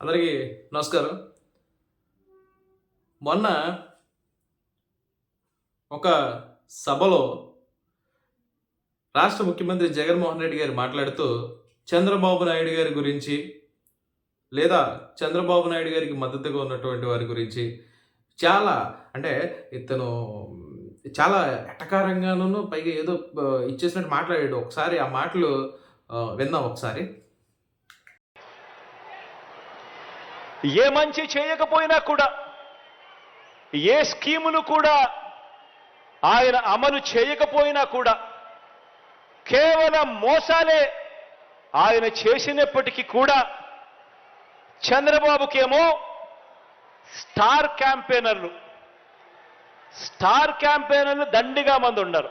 అందరికీ నమస్కారం. మొన్న ఒక సభలో రాష్ట్ర ముఖ్యమంత్రి జగన్మోహన్ రెడ్డి గారు మాట్లాడుతూ చంద్రబాబు నాయుడు గారి గురించి లేదా చంద్రబాబు నాయుడు గారికి మద్దతుగా ఉన్నటువంటి వారి గురించి చాలా అంటే ఇతను చాలా ఎటకారంగానూ పైగా ఏదో ఇచ్చేసినట్టు మాట్లాడాడు. ఒకసారి ఆ మాటలు విన్నాం విందాం ఒకసారి. ఏ మంచి చేయకపోయినా కూడా ఏ స్కీములు కూడా ఆయన అమలు చేయకపోయినా కూడా కేవలం మోసాలే ఆయన చేసినప్పటికీ కూడా చంద్రబాబుకేమో స్టార్ క్యాంపెయినర్లు. స్టార్ క్యాంపెయినర్లు దండిగా మంది ఉన్నారు.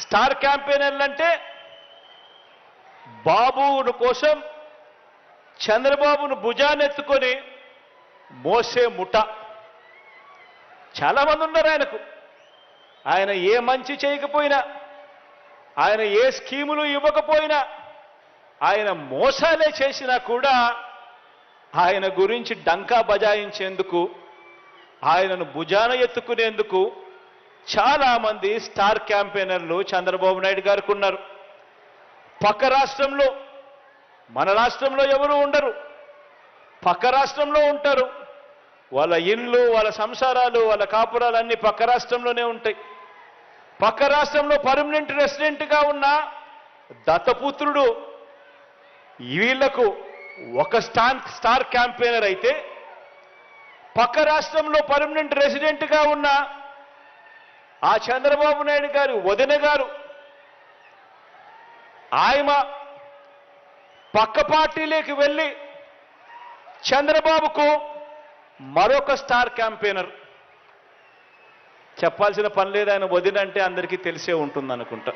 స్టార్ క్యాంపెయినర్లు అంటే బాబు కోసం చంద్రబాబును భుజానెత్తుకొని మోసే ముఠ. చాలామంది ఉన్నారు ఆయనకు. ఆయన ఏ మంచి చేయకపోయినా ఆయన ఏ స్కీములు ఇవ్వకపోయినా ఆయన మోసాలే చేసినా కూడా ఆయన గురించి డంకా బజాయించేందుకు ఆయనను భుజాన ఎత్తుకునేందుకు చాలామంది స్టార్ క్యాంపెయినర్లు చంద్రబాబు నాయుడు గారికి ఉన్నారు. పక్క రాష్ట్రంలో మన రాష్ట్రంలో ఎవరు ఉండరు. పక్క రాష్ట్రంలో ఉంటారు. వాళ్ళ ఇళ్ళు వాళ్ళ సంసారాలు వాళ్ళ కాపురాలు అన్నీ పక్క రాష్ట్రంలోనే ఉంటాయి. పక్క రాష్ట్రంలో పర్మనెంట్ రెసిడెంట్గా ఉన్న దత్తపుత్రుడు వీళ్ళకు ఒక స్టార్ స్టార్ క్యాంపెయినర్ అయితే పక్క రాష్ట్రంలో పర్మనెంట్ రెసిడెంట్గా ఉన్న ఆ చంద్రబాబు నాయుడు గారు వదిన గారు ఆయమ పక్క పార్టీలోకి వెళ్ళి చంద్రబాబుకు మరొక స్టార్ క్యాంపెయినర్. చెప్పాల్సిన పని లేదు ఆయన వదినంటే అందరికీ తెలిసే ఉంటుంది అనుకుంటా.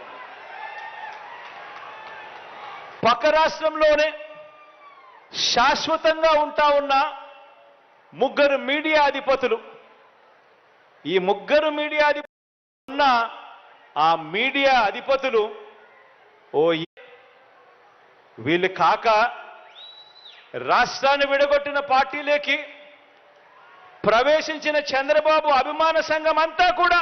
పక్క రాష్ట్రంలోనే శాశ్వతంగా ఉంటా ఉన్న ముగ్గురు మీడియా అధిపతులు. ఈ ముగ్గురు మీడియా అధిపతులు ఉన్న ఆ మీడియా అధిపతులు ఓ వీళ్ళు కాక రాష్ట్రాన్ని విడగొట్టిన పార్టీలోకి ప్రవేశించిన చంద్రబాబు అభిమాన సంఘం అంతా కూడా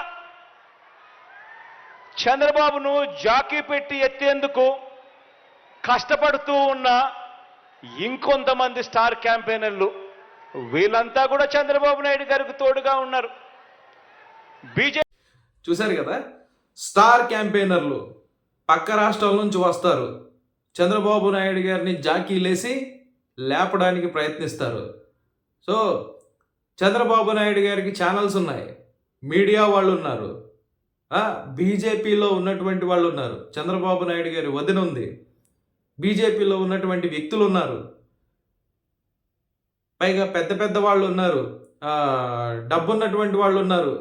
చంద్రబాబును జాకీ పెట్టి ఎత్తేందుకు కష్టపడుతూ ఉన్న ఇంకొంతమంది స్టార్ క్యాంపెయినర్లు వీళ్ళంతా కూడా చంద్రబాబు నాయుడు గారికి తోడుగా ఉన్నారు. బీజేపీ చూశారు కదా? స్టార్ క్యాంపెయినర్లు పక్క రాష్ట్రాల నుంచి వస్తారు. చంద్రబాబు నాయుడు గారిని జాకీ లేసి లేపడానికి ప్రయత్నిస్తారు. సో చంద్రబాబు నాయుడు గారికి ఛానల్స్ ఉన్నాయి. మీడియా వాళ్ళు ఉన్నారు బీజేపీలో ఉన్నటువంటి వాళ్ళు ఉన్నారు చంద్రబాబు నాయుడు గారి వదిన ఉంది. బీజేపీలో ఉన్నటువంటి వ్యక్తులు ఉన్నారు పైగా పెద్ద పెద్ద వాళ్ళు ఉన్నారు డబ్బున్నటువంటి వాళ్ళు ఉన్నారు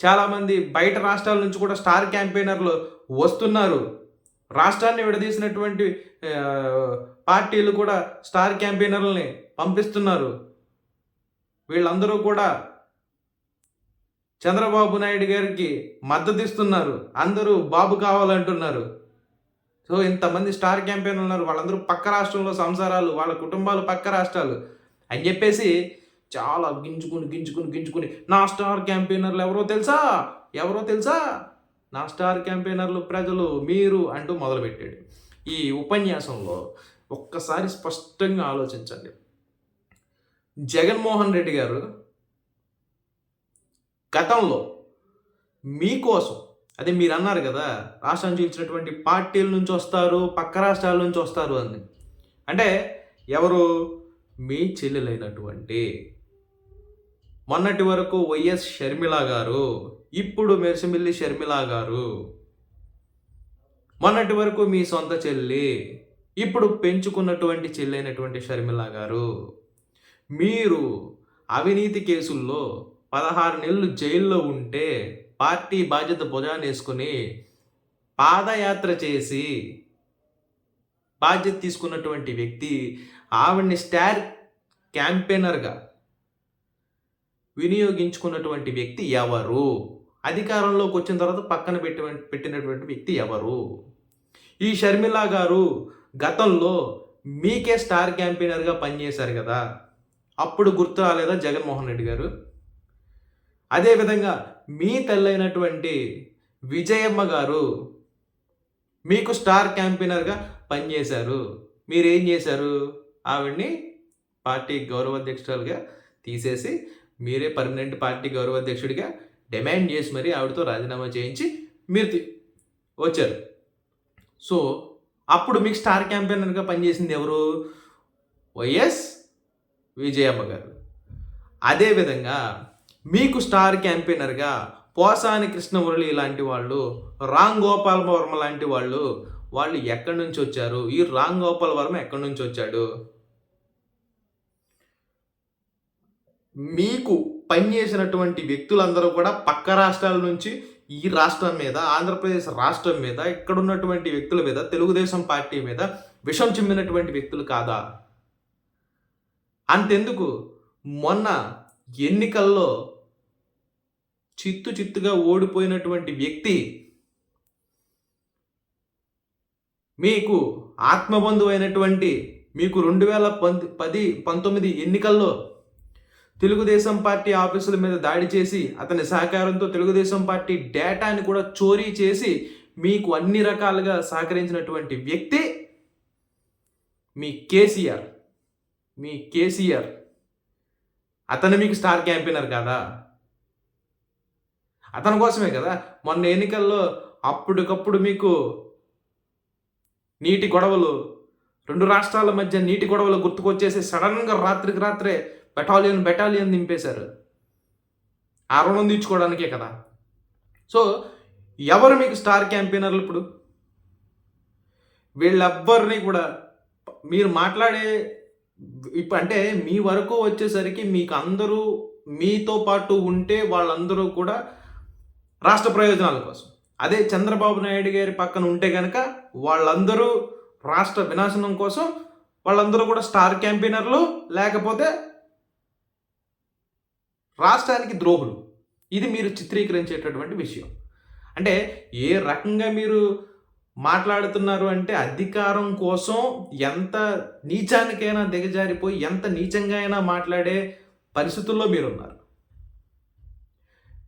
చాలామంది బయట రాష్ట్రాల నుంచి కూడా స్టార్ క్యాంపెయినర్లు వస్తున్నారు. రాష్ట్రాన్ని విడదీసినటువంటి పార్టీలు కూడా స్టార్ క్యాంపెయినర్లని పంపిస్తున్నారు. వీళ్ళందరూ కూడా చంద్రబాబు నాయుడు గారికి మద్దతు ఇస్తున్నారు అందరూ బాబు కావాలంటున్నారు. సో ఇంతమంది స్టార్ క్యాంపెయిన్ ఉన్నారు. వాళ్ళందరూ పక్క రాష్ట్రంలో సంసారాలు వాళ్ళ కుటుంబాలు పక్క రాష్ట్రాలు అని చెప్పేసి చాలా గింజుకుని గింజుకుని గింజుకుని నా స్టార్ క్యాంపెయినర్లు ఎవరో తెలుసా? ఎవరో తెలుసా? నా స్టార్ క్యాంపెయినర్లు ప్రజలు మీరు అంటూ మొదలుపెట్టాడు. ఈ ఉపన్యాసంలో ఒక్కసారి స్పష్టంగా ఆలోచించండి. జగన్మోహన్ రెడ్డి గారు గతంలో మీకోసం అదే మీరు అన్నారు కదా రాష్ట్రానికి చూపించినటువంటి పార్టీల నుంచి వస్తారు పక్క రాష్ట్రాల నుంచి వస్తారు అని. అంటే ఎవరు? మీ చెల్లెలైనటువంటి మొన్నటి వరకు వైఎస్ షర్మిల గారు ఇప్పుడు మెర్సిమిల్లి షర్మిల గారు మొన్నటి వరకు మీ సొంత చెల్లి ఇప్పుడు పెంచుకున్నటువంటి చెల్లి అయినటువంటి షర్మిల గారు మీరు అవినీతి కేసుల్లో పదహారు నెలలు జైల్లో ఉంటే పార్టీ బాధ్యత భుజానేసుకుని పాదయాత్ర చేసి బాధ్యత తీసుకున్నటువంటి వ్యక్తి ఆవిడ్ని స్టార్ క్యాంపెయినర్గా వినియోగించుకున్నటువంటి వ్యక్తి ఎవరు? అధికారంలోకి వచ్చిన తర్వాత పక్కన పెట్టి పెట్టినటువంటి వ్యక్తి ఎవరు? ఈ షర్మిల గారు గతంలో మీకే స్టార్ క్యాంపెయినర్గా పనిచేశారు కదా. అప్పుడు గుర్తు రాలేదా జగన్మోహన్ రెడ్డి గారు? అదేవిధంగా మీ తల్లైనటువంటి విజయమ్మ గారు మీకు స్టార్ క్యాంపెయినర్గా పనిచేశారు. మీరేం చేశారు? ఆవిడ్ని పార్టీ గౌరవాధ్యక్షురాలుగా తీసేసి మీరే పర్మనెంట్ పార్టీ గౌరవాధ్యక్షుడిగా డిమాండ్ చేసి మరీ ఆవిడతో రాజీనామా చేయించి మీరు వచ్చారు. సో అప్పుడు మీకు స్టార్ క్యాంపెయినర్గా పనిచేసింది ఎవరు? వైఎస్ విజయమ్మ గారు. అదేవిధంగా మీకు స్టార్ క్యాంపెయినర్గా పోసాని కృష్ణమురళి లాంటి వాళ్ళు రామ్ గోపాల్ వర్మ లాంటి వాళ్ళు వాళ్ళు ఎక్కడి నుంచి వచ్చారు? ఈ రామ్ గోపాల్ వర్మ ఎక్కడి నుంచి వచ్చాడు? మీకు పనిచేసినటువంటి వ్యక్తులందరూ కూడా పక్క రాష్ట్రాల నుంచి ఈ రాష్ట్రం మీద ఆంధ్రప్రదేశ్ రాష్ట్రం మీద ఇక్కడ ఉన్నటువంటి వ్యక్తుల మీద తెలుగుదేశం పార్టీ మీద విషం చిమ్మినటువంటి వ్యక్తులు కాదా? అంతెందుకు? మొన్న ఎన్నికల్లో చిత్తు చిత్తుగా ఓడిపోయినటువంటి వ్యక్తి మీకు ఆత్మబంధువైనటువంటి మీకు రెండు వేల పంత్ పది పంతొమ్మిది ఎన్నికల్లో తెలుగుదేశం పార్టీ ఆఫీసుల మీద దాడి చేసి అతని సహకారంతో తెలుగుదేశం పార్టీ డేటాని కూడా చోరీ చేసి మీకు అన్ని రకాలుగా సహకరించినటువంటి వ్యక్తి మీ కేసీఆర్. మీ కేసీఆర్. అతను మీకు స్టార్ క్యాంపెయినర్ కదా? అతని కోసమే కదా? మొన్న ఎన్నికల్లో అప్పటికప్పుడు మీకు నీటి గొడవలు రెండు రాష్ట్రాల మధ్య నీటి గొడవలు గుర్తుకొచ్చేసి సడన్గా రాత్రికి రాత్రే బెటాలియన్ బెటాలియన్ దింపేశారు. ఆ రుణం తీర్చుకోవడానికే కదా. సో ఎవరు మీకు స్టార్ క్యాంపెయినర్లు ఇప్పుడు? వీళ్ళెవ్వరిని కూడా మీరు మాట్లాడే ఇప్పుడు అంటే మీ వరకు వచ్చేసరికి మీకు అందరూ మీతో పాటు ఉంటే వాళ్ళందరూ కూడా రాష్ట్ర ప్రయోజనాల కోసం. అదే చంద్రబాబు నాయుడు గారి పక్కన ఉంటే కనుక వాళ్ళందరూ రాష్ట్ర వినాశనం కోసం వాళ్ళందరూ కూడా స్టార్ క్యాంపెయినర్లు లేకపోతే రాష్ట్రానికి ద్రోహులు. ఇది మీరు చిత్రీకరించేటటువంటి విషయం. అంటే ఏ రకంగా మీరు మాట్లాడుతున్నారు అంటే అధికారం కోసం ఎంత నీచానికైనా దిగజారిపోయి ఎంత నీచంగా అయినా మాట్లాడే పరిస్థితుల్లో మీరున్నారు.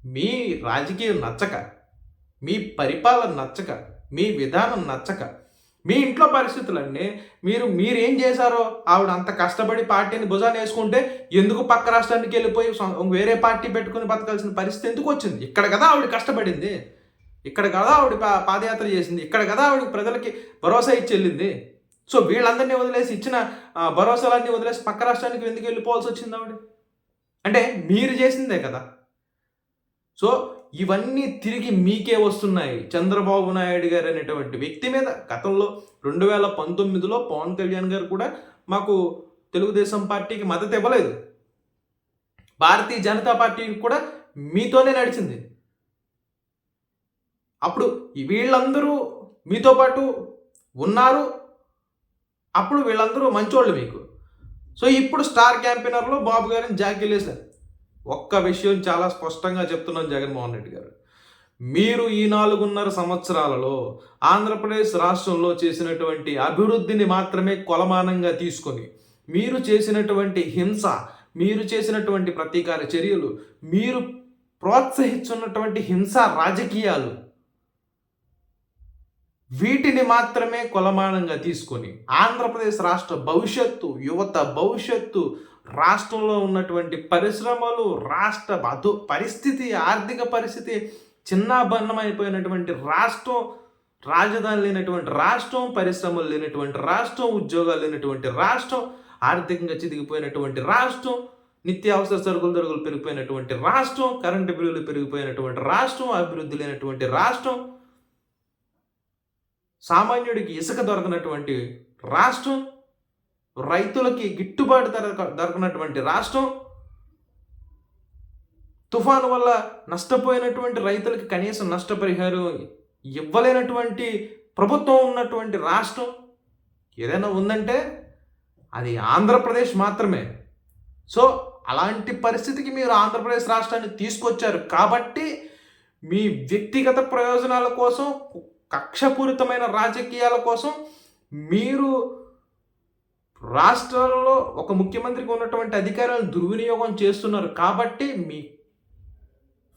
మీ రాజకీయం నచ్చక మీ పరిపాలన నచ్చక మీ విధానం నచ్చక మీ ఇంట్లో పరిస్థితులండి మీరు మీరు ఏం చేశారో? ఆవిడ అంత కష్టపడి పార్టీని భుజాన్ని వేసుకుంటే ఎందుకు పక్క రాష్ట్రానికి వెళ్ళిపోయి వేరే పార్టీ పెట్టుకుని బతకాల్సిన పరిస్థితి ఎందుకు వచ్చింది? ఇక్కడ కదా ఆవిడ కష్టపడింది. ఇక్కడ కదా ఆవిడ పా- పాదయాత్ర చేసింది. ఇక్కడ కదా ఆవిడ ప్రజలకి భరోసా ఇచ్చి వెళ్ళింది. సో వీళ్ళందరినీ వదిలేసి ఇచ్చిన భరోసాలన్నీ వదిలేసి పక్క రాష్ట్రానికి ఎందుకు వెళ్ళిపోవాల్సి వచ్చింది ఆవిడ? అంటే మీరు చేసిందే కదా. సో ఇవన్నీ తిరిగి మీకే వస్తున్నాయి. చంద్రబాబు నాయుడు గారు అనేటువంటి వ్యక్తి మీద గతంలో రెండు వేల పంతొమ్మిదిలో పవన్ కళ్యాణ్ గారు కూడా మాకు తెలుగుదేశం పార్టీకి మద్దతు ఇవ్వలేదు. భారతీయ జనతా పార్టీ కూడా మీతోనే నడిచింది. అప్పుడు వీళ్ళందరూ మీతో పాటు ఉన్నారు. అప్పుడు వీళ్ళందరూ మంచోళ్ళు మీకు. సో ఇప్పుడు స్టార్ క్యాంపెయినర్లో బాబు గారిని జాగ్రత్తలేశారు ఒక్క విషయం చాలా స్పష్టంగా చెప్తున్నాను జగన్మోహన్ రెడ్డి గారు. మీరు ఈ నాలుగున్నర సంవత్సరాలలో ఆంధ్రప్రదేశ్ రాష్ట్రంలో చేసినటువంటి అభివృద్ధిని మాత్రమే కొలమానంగా తీసుకొని మీరు చేసినటువంటి హింస మీరు చేసినటువంటి ప్రతీకార చర్యలు మీరు ప్రోత్సహిస్తున్నటువంటి హింస రాజకీయాలు వీటిని మాత్రమే కొలమానంగా తీసుకొని ఆంధ్రప్రదేశ్ రాష్ట్ర భవిష్యత్తు యువత భవిష్యత్తు రాష్ట్రంలో ఉన్నటువంటి పరిశ్రమలు రాష్ట్ర అదు పరిస్థితి ఆర్థిక పరిస్థితి చిన్నాభిన్నమైపోయినటువంటి రాష్ట్రం రాజధాని లేనటువంటి రాష్ట్రం పరిశ్రమలు లేనటువంటి రాష్ట్రం ఉద్యోగాలు లేనటువంటి రాష్ట్రం ఆర్థికంగా చిదిగిపోయినటువంటి రాష్ట్రం నిత్యావసర సరుకుల ధరలు పెరిగిపోయినటువంటి రాష్ట్రం కరెంటు బిల్లులు పెరిగిపోయినటువంటి రాష్ట్రం అభివృద్ధి లేనటువంటి రాష్ట్రం సామాన్యుడికి ఇసుక దొరకనటువంటి రాష్ట్రం రైతులకి గిట్టుబాటు ధర దొరకనటువంటి రాష్ట్రం తుఫాను వల్ల నష్టపోయినటువంటి రైతులకి కనీసం నష్టపరిహారం ఇవ్వలేనటువంటి ప్రభుత్వం ఉన్నటువంటి రాష్ట్రం ఏదైనా ఉందంటే అది ఆంధ్రప్రదేశ్ మాత్రమే. సో అలాంటి పరిస్థితికి మీరు ఆంధ్రప్రదేశ్ రాష్ట్రాన్ని తీసుకొచ్చారు కాబట్టి మీ వ్యక్తిగత ప్రయోజనాల కోసం కక్షపూరితమైన రాజకీయాల కోసం మీరు రాష్ట్రాలలో ఒక ముఖ్యమంత్రికి ఉన్నటువంటి అధికారాలను దుర్వినియోగం చేస్తున్నారు. కాబట్టి మీ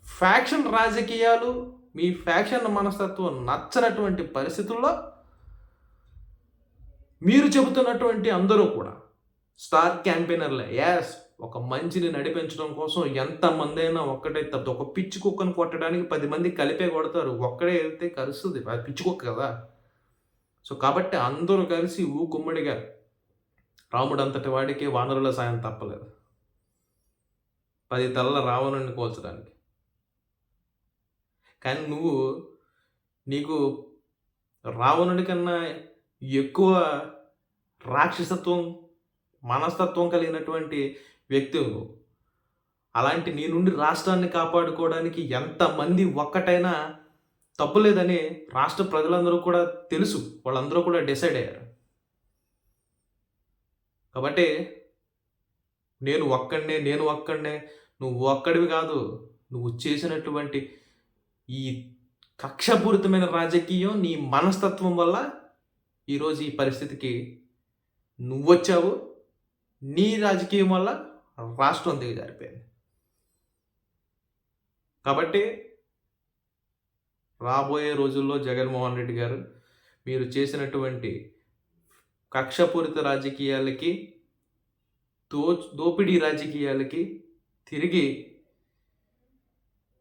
ఫ్యాక్షన్ రాజకీయాలు మీ ఫ్యాక్షన్ మనస్తత్వం నచ్చనటువంటి పరిస్థితుల్లో మీరు చెబుతున్నటువంటి అందరూ కూడా స్టార్ క్యాంపెయినర్లే. యాస్ ఒక మంచిని నడిపించడం కోసం ఎంతమంది అయినా ఒక్కటే తప్పదు ఒక పిచ్చి కుక్కను కొట్టడానికి పది మంది కలిపే కొడతారు. ఒక్కడే వెళ్తే కలుస్తుంది అది పిచ్చి కుక్క కదా. సో కాబట్టి అందరూ కలిసి ఊ గుమ్మడిగా రాముడు అంతటి వాడికి వానరుల సాయం తప్పలేదు. పది తలల రావణుని కోల్చడానికి. కానీ నువ్వు నీకు రావణుడి కన్నా ఎక్కువ రాక్షసత్వం మనస్తత్వం కలిగినటువంటి వ్యక్తి నువ్వు. అలాంటి నీ నుండి రాష్ట్రాన్ని కాపాడుకోవడానికి ఎంతమంది ఒక్కటైనా తప్పులేదని రాష్ట్ర ప్రజలందరూ కూడా తెలుసు. వాళ్ళందరూ కూడా డిసైడ్ అయ్యారు. కాబట్టి నేను ఒక్కడనే నేను ఒక్కడనే నువ్వు ఒక్కడివి కాదు నువ్వు చేసినటువంటి ఈ కక్షపూరితమైన రాజకీయం నీ మనస్తత్వం వల్ల ఈరోజు ఈ పరిస్థితికి నువ్వొచ్చావు. నీ రాజకీయం వల్ల రాష్ట్రం దిగజారిపోయింది. కాబట్టి రాబోయే రోజుల్లో జగన్మోహన్ రెడ్డి గారు మీరు చేసినటువంటి కక్షపూరిత రాజకీయాలకి దో దోపిడీ రాజకీయాలకి తిరిగి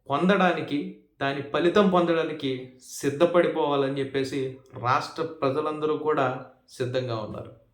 పొందడానికి దాని ఫలితం పొందడానికి సిద్ధపడిపోవాలని చెప్పేసి రాష్ట్ర ప్రజలందరూ కూడా సిద్ధంగా ఉన్నారు.